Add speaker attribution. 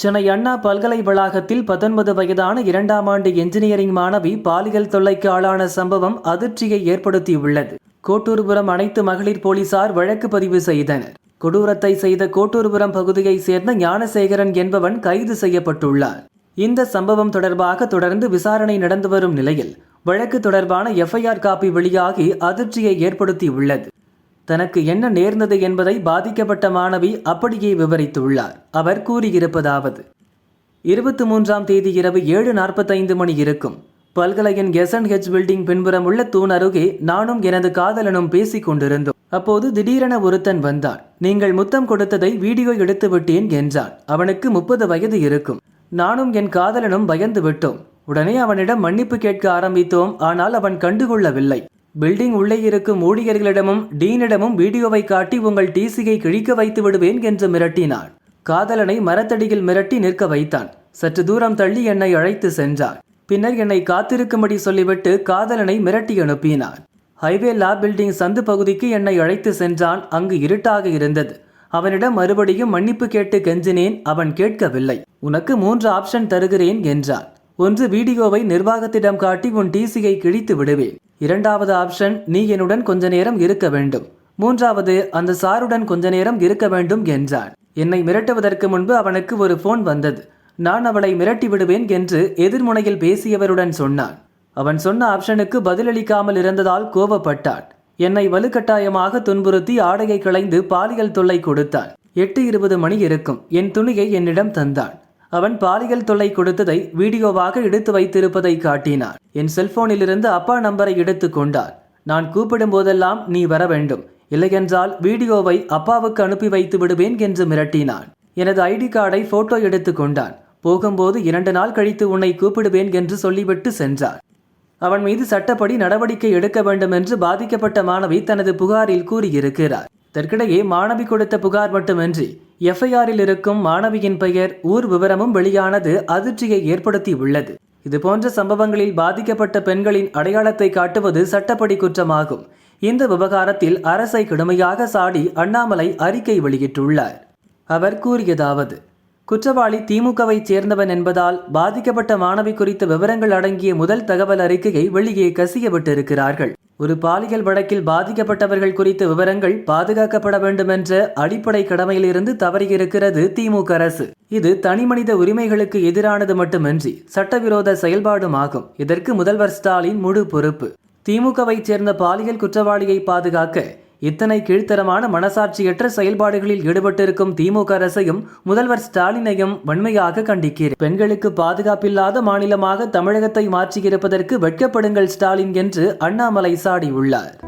Speaker 1: சென்னை அண்ணா பல்கலை வளாகத்தில் பத்தொன்பது வயதான இரண்டாம் ஆண்டு என்ஜினியரிங் மாணவி பாலியல் தொல்லைக்கு ஆளான சம்பவம் அதிர்ச்சியை ஏற்படுத்தியுள்ளது. கோட்டூர்புரம் அனைத்து மகளிர் போலீசார் வழக்கு பதிவு செய்தனர். கொடூரத்தை செய்த கோட்டூர்புரம் பகுதியைச் சேர்ந்த ஞானசேகரன் என்பவன் கைது செய்யப்பட்டுள்ளார். இந்த சம்பவம் தொடர்பாக தொடர்ந்து விசாரணை நடந்து வரும் நிலையில் வழக்கு தொடர்பான எஃப்ஐஆர் காப்பி வெளியாகி அதிர்ச்சியை ஏற்படுத்தியுள்ளது. தனக்கு என்ன நேர்ந்தது என்பதை பாதிக்கப்பட்ட மாணவி அப்படியே விவரித்துள்ளார். அவர் கூறியிருப்பதாவது இருபத்தி மூன்றாம் தேதி இரவு ஏழு நாற்பத்தைந்து மணி இருக்கும். பல்கலையின் எஸ்என் ஹெச் பில்டிங் பின்புறம் உள்ள தூண் அருகே நானும் எனது காதலனும் பேசிக் கொண்டிருந்தோம். அப்போது திடீரென ஒருத்தன் வந்தான். நீங்கள் முத்தம் கொடுத்ததை வீடியோ எடுத்து விட்டேன் என்றான். அவனுக்கு முப்பது வயது இருக்கும். நானும் என் காதலனும் பயந்து விட்டோம். உடனே அவனிடம் மன்னிப்பு கேட்க ஆரம்பித்தோம். ஆனால் அவன் கண்டுகொள்ளவில்லை. பில்டிங் உள்ளே இருக்கும் ஊழியர்களிடமும் டீனிடமும் வீடியோவை காட்டி உங்கள் டிசியை கிழிக்க வைத்து விடுவேன் என்று மிரட்டினான் காதலனை மரத்தடியில் மிரட்டி நிற்க வைத்தான். சற்று தூரம் தள்ளி என்னை அழைத்து சென்றான் பின்னர் என்னை காத்திருக்கும்படி சொல்லிவிட்டு காதலனை மிரட்டி அனுப்பினான் ஹைவே லா பில்டிங் சந்து பகுதிக்கு என்னை அழைத்து சென்றான். அங்கு இருட்டாக இருந்தது. அவனிடம் மறுபடியும் மன்னிப்பு கேட்டு கெஞ்சினேன். அவன் கேட்கவில்லை. உனக்கு மூன்று ஆப்ஷன் தருகிறேன் என்றான் ஒன்று வீடியோவை நிர்வாகத்திடம் காட்டி உன் டிசியை கிழித்து விடுவேன். இரண்டாவது ஆப்ஷன் நீ என்னுடன் கொஞ்ச நேரம் இருக்க வேண்டும். மூன்றாவது அந்த சாருடன் கொஞ்ச நேரம் இருக்க வேண்டும் என்றான். என்னை மிரட்டுவதற்கு முன்பு அவனுக்கு ஒரு போன் வந்தது. நான் அவளை மிரட்டி விடுவேன் என்று எதிர்முனையில் பேசியவருடன் சொன்னான். அவன் சொன்ன ஆப்ஷனுக்கு பதிலளிக்காமல் இருந்ததால் கோபப்பட்டான் என்னை வலுக்கட்டாயமாக துன்புறுத்தி ஆடையை களைந்து பாலியல் தொல்லை கொடுத்தான் எட்டு இருபது மணி இருக்கும். என் துணியை என்னிடம் தந்தான். அவன் பாலியல் தொல்லை கொடுத்ததை வீடியோவாக எடுத்து வைத்திருப்பதை காட்டினான். என் செல்போனிலிருந்து அப்பா நம்பரை எடுத்து கொண்டார். நான் கூப்பிடும் போதெல்லாம் நீ வர வேண்டும். இல்லையென்றால் வீடியோவை அப்பாவுக்கு அனுப்பி வைத்து விடுவேன் என்று மிரட்டினான். எனது ஐடி கார்டை போட்டோ எடுத்து கொண்டான். போகும்போது இரண்டு நாள் கழித்து உன்னை கூப்பிடுவேன் என்று சொல்லிவிட்டு சென்றான். அவன் மீது சட்டப்படி நடவடிக்கை எடுக்க வேண்டும் என்று பாதிக்கப்பட்ட மாணவி தனது புகாரில் கூறியிருக்கிறார். இதற்கிடையே மாணவி கொடுத்த புகார் மட்டுமின்றி எஃப்ஐஆரில் இருக்கும் மாணவியின் பெயர் ஊர் விவரமும் வெளியானது அதிர்ச்சியை ஏற்படுத்தி உள்ளது. இதுபோன்ற சம்பவங்களில் பாதிக்கப்பட்ட பெண்களின் அடையாளத்தை காட்டுவது சட்டப்படி குற்றமாகும். இந்த விவகாரத்தில் அரசை கடுமையாக சாடி அண்ணாமலை அறிக்கை வெளியிட்டுள்ளார். அவர் கூறியதாவது குற்றவாளி திமுகவைச் சேர்ந்தவன் என்பதால் பாதிக்கப்பட்ட மாணவி குறித்த விவரங்கள் அடங்கிய முதல் தகவல் அறிக்கையை வெளியே கசியவிட்டிருக்கிறார்கள். ஒரு பாலியல் வழக்கில் பாதிக்கப்பட்டவர்கள் குறித்த விவரங்கள் பாதுகாக்கப்பட வேண்டும் என்ற அடிப்படை கடமையிலிருந்து தவறியிருக்கிறது திமுக அரசு. இது தனிமனித உரிமைகளுக்கு எதிரானது மட்டுமின்றி சட்டவிரோத செயல்பாடுமாகும் இதற்கு முதல்வர் ஸ்டாலின் முழு பொறுப்பு. திமுகவைச் சேர்ந்த பாலியல் குற்றவாளியை பாதுகாக்க இத்தனை கீழ்த்தரமான மனசாட்சியற்ற செயல்பாடுகளில் ஈடுபட்டிருக்கும் திமுக அரசையும் முதல்வர் ஸ்டாலினையும் வன்மையாக கண்டிக்கிறேன். பெண்களுக்கு பாதுகாப்பில்லாத மாநிலமாக தமிழகத்தை மாற்றியிருப்பதற்கு வெட்கப்படுங்கள் ஸ்டாலின் என்று அண்ணாமலை சாடியுள்ளார்.